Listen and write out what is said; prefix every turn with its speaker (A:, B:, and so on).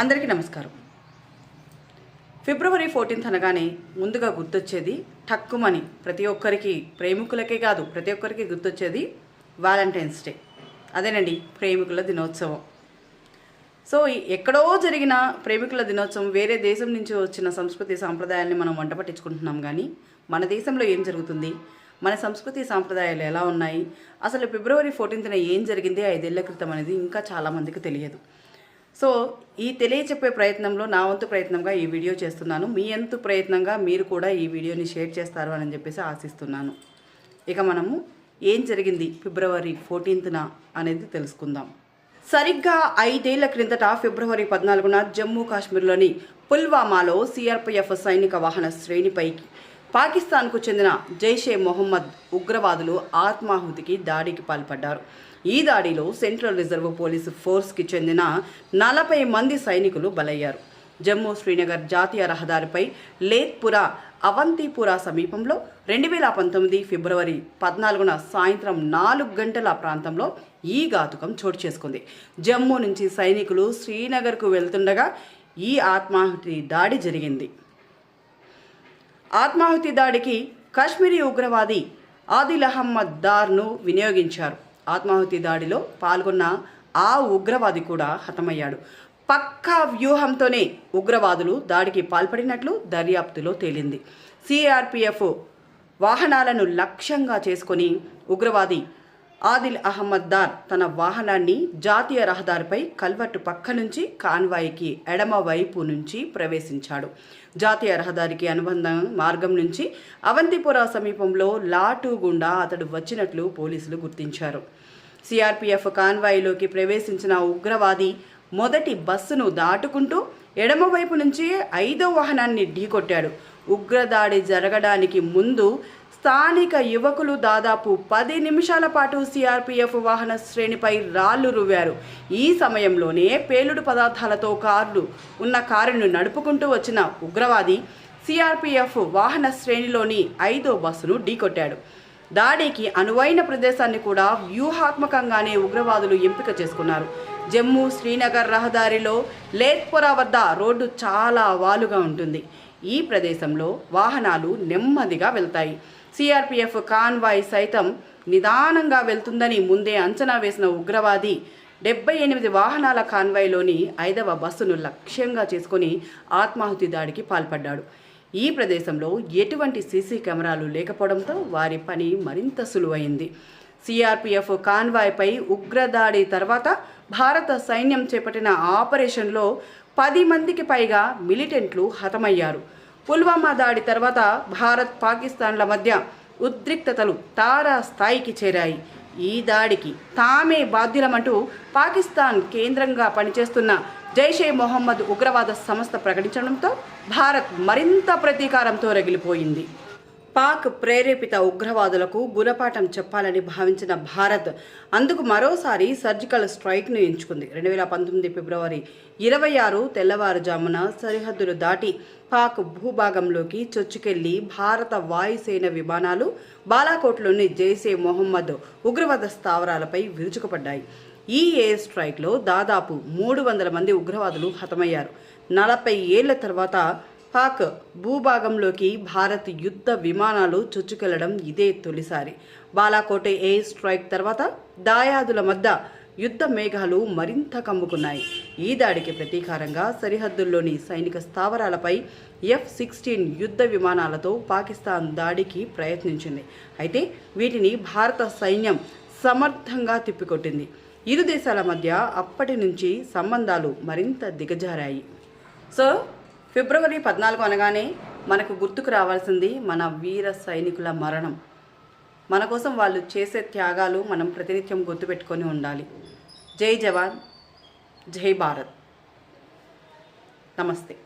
A: అందరికీ నమస్కారం. February fourteenth అనగానే ముందుగా గుర్తొచ్చేది టక్కుమని ప్రతి ఒక్కరికి ప్రేమికులకే కాదు ప్రతి ఒక్కరికి గుర్తొచ్చేది వ్యాలంటైన్స్ డే. అదేనండి ప్రేమికుల దినోత్సవం. సో ఎక్కడో జరిగిన ప్రేమికుల దినోత్సవం వేరే దేశం నుంచి వచ్చిన సంస్కృతి సాంప్రదాయాల్ని మనం వంట పట్టించుకుంటున్నాం కానీ మన దేశంలో ఏం జరుగుతుంది? మన సంస్కృతి సాంప్రదాయాలు ఎలా ఉన్నాయి? అసలు ఫిబ్రవరి ఫోర్టీన్త్న ఏం జరిగింది? ఐదేళ్ళ క్రితం అనేది ఇంకా చాలామందికి తెలియదు. సో ఈ తెలియచెప్పే ప్రయత్నంలో నా వంతు ప్రయత్నంగా ఈ వీడియో చేస్తున్నాను. మీ వంతు ప్రయత్నంగా మీరు కూడా ఈ వీడియోని షేర్ చేస్తారు అని చెప్పేసి ఆశిస్తున్నాను. ఇక మనము ఏం జరిగింది ఫిబ్రవరి ఫోర్టీన్త్న అనేది తెలుసుకుందాం. సరిగ్గా ఐదేళ్ళ క్రిందట ఫిబ్రవరి పద్నాలుగున జమ్మూ కాశ్మీర్లోని పుల్వామాలో సిఆర్పిఎఫ్ సైనిక వాహన శ్రేణిపైకి పాకిస్తాన్కు చెందిన జైషే మొహమ్మద్ ఉగ్రవాదులు ఆత్మాహుతికి దాడికి పాల్పడ్డారు. ఈ దాడిలో సెంట్రల్ రిజర్వ్ పోలీసు ఫోర్స్కి చెందిన నలభై మంది సైనికులు బలయ్యారు. జమ్మూ శ్రీనగర్ జాతీయ రహదారిపై లేత్పురా అవంతిపురా సమీపంలో రెండు వేల పంతొమ్మిది ఫిబ్రవరి పద్నాలుగున సాయంత్రం నాలుగు గంటల ప్రాంతంలో ఈ ఘాతుకం చోటు చేసుకుంది. జమ్మూ నుంచి సైనికులు శ్రీనగర్కు వెళ్తుండగా ఈ ఆత్మాహుతి దాడి జరిగింది. ఆత్మాహుతి దాడికి కాశ్మీరీ ఉగ్రవాది ఆదిల్ అహమ్మద్ దార్ను వినియోగించారు. ఆత్మాహుతి దాడిలో పాల్గొన్న ఆ ఉగ్రవాది కూడా హతమయ్యాడు. పక్కా వ్యూహంతోనే ఉగ్రవాదులు దాడికి పాల్పడినట్లు దర్యాప్తులో తేలింది. సిఆర్పిఎఫ్ వాహనాలను లక్ష్యంగా చేసుకొని ఉగ్రవాది ఆదిల్ అహ్మద్ దార్ తన వాహనాన్ని జాతీయ రహదారిపై కల్వర్టు పక్క నుంచి కాన్వాయికి ఎడమ వైపు నుంచి ప్రవేశించాడు. జాతీయ రహదారికి అనుబంధ మార్గం నుంచి అవంతిపుర సమీపంలో లాటు గుండా అతడు వచ్చినట్లు పోలీసులు గుర్తించారు. సిఆర్పిఎఫ్ కాన్వాయిలోకి ప్రవేశించిన ఉగ్రవాది మొదటి బస్సును దాటుకుంటూ ఎడమవైపు నుంచి ఐదో వాహనాన్ని ఢీకొట్టాడు. ఉగ్రదాడి జరగడానికి ముందు స్థానిక యువకులు దాదాపు పది నిమిషాల పాటు సిఆర్పీఎఫ్ వాహన శ్రేణిపై రాళ్ళు రువ్వారు. ఈ సమయంలోనే పేలుడు పదార్థాలతో కార్లు ఉన్న కారును నడుపుకుంటూ వచ్చిన ఉగ్రవాది సిఆర్పీఎఫ్ వాహన శ్రేణిలోని ఐదో బస్సును ఢీకొట్టాడు. దాడికి అనువైన ప్రదేశాన్ని కూడా వ్యూహాత్మకంగానే ఉగ్రవాదులు ఎంపిక చేసుకున్నారు. జమ్మూ శ్రీనగర్ రహదారిలో లేత్పురా వద్ద రోడ్డు చాలా వాలుగా ఉంటుంది. ఈ ప్రదేశంలో వాహనాలు నెమ్మదిగా వెళ్తాయి. సిఆర్పిఎఫ్ కాన్వాయ్ సైతం నిదానంగా వెళ్తుందని ముందే అంచనా వేసిన ఉగ్రవాది డెబ్బై ఎనిమిది వాహనాల కాన్వాయ్లోని ఐదవ బస్సును లక్ష్యంగా చేసుకొని ఆత్మాహుతి దాడికి పాల్పడ్డాడు. ఈ ప్రదేశంలో ఎటువంటి సీసీ కెమెరాలు లేకపోవడంతో వారి పని మరింత సులువైంది. సిఆర్పిఎఫ్ కాన్వాయ్పై ఉగ్రదాడి తర్వాత భారత సైన్యం చేపట్టిన ఆపరేషన్లో పది మందికి పైగా మిలిటెంట్లు హతమయ్యారు. పుల్వామా దాడి తర్వాత భారత్ పాకిస్తాన్ల మధ్య ఉద్రిక్తతలు తారా స్థాయికి చేరాయి. ఈ దాడికి తామే బాధ్యులమంటూ పాకిస్తాన్ కేంద్రంగా పనిచేస్తున్న జైషే మొహమ్మద్ ఉగ్రవాద సంస్థ ప్రకటించడంతో భారత్ మరింత ప్రతీకారంతో రగిలిపోయింది. పాక్ ప్రేరేపిత ఉగ్రవాదులకు గుణపాఠం చెప్పాలని భావించిన భారత్ అందుకు మరోసారి సర్జికల్ స్ట్రైక్ను ఎంచుకుంది. రెండు వేల పంతొమ్మిది ఫిబ్రవరి ఇరవై ఆరు తెల్లవారుజామున సరిహద్దులు దాటి పాక్ భూభాగంలోకి చొచ్చుకెళ్ళి భారత వాయుసేన విమానాలు బాలాకోట్లోని జైసే మొహమ్మద్ ఉగ్రవాద స్థావరాలపై విరుచుకుపడ్డాయి. ఈ ఎయిర్ స్ట్రైక్లో దాదాపు మూడు వందల మంది ఉగ్రవాదులు హతమయ్యారు. నలభై ఏళ్ళ తర్వాత పాక్ భూభాగంలోకి భారత్ యుద్ధ విమానాలు చొచ్చుకెళ్ళడం ఇదే తొలిసారి. బాలాకోట ఎయిర్ స్ట్రైక్ తర్వాత దాయాదుల మధ్య యుద్ధ మేఘాలు మరింత కమ్ముకున్నాయి. ఈ దాడికి ప్రతీకారంగా సరిహద్దుల్లోని సైనిక స్థావరాలపై ఎఫ్ సిక్స్టీన్ యుద్ధ విమానాలతో పాకిస్తాన్ దాడికి ప్రయత్నించింది. అయితే వీటిని భారత సైన్యం సమర్థంగా తిప్పికొట్టింది. ఇరు దేశాల మధ్య అప్పటి నుంచి సంబంధాలు మరింత దిగజారాయి. సో ఫిబ్రవరి పద్నాలుగు అనగానే మనకు గుర్తుకు రావాల్సింది మన వీర సైనికుల మరణం. మన కోసం వాళ్ళు చేసే త్యాగాలు మనం ప్రతినిత్యం గుర్తుపెట్టుకొని ఉండాలి. జై జవాన్ జై భారత్. నమస్తే.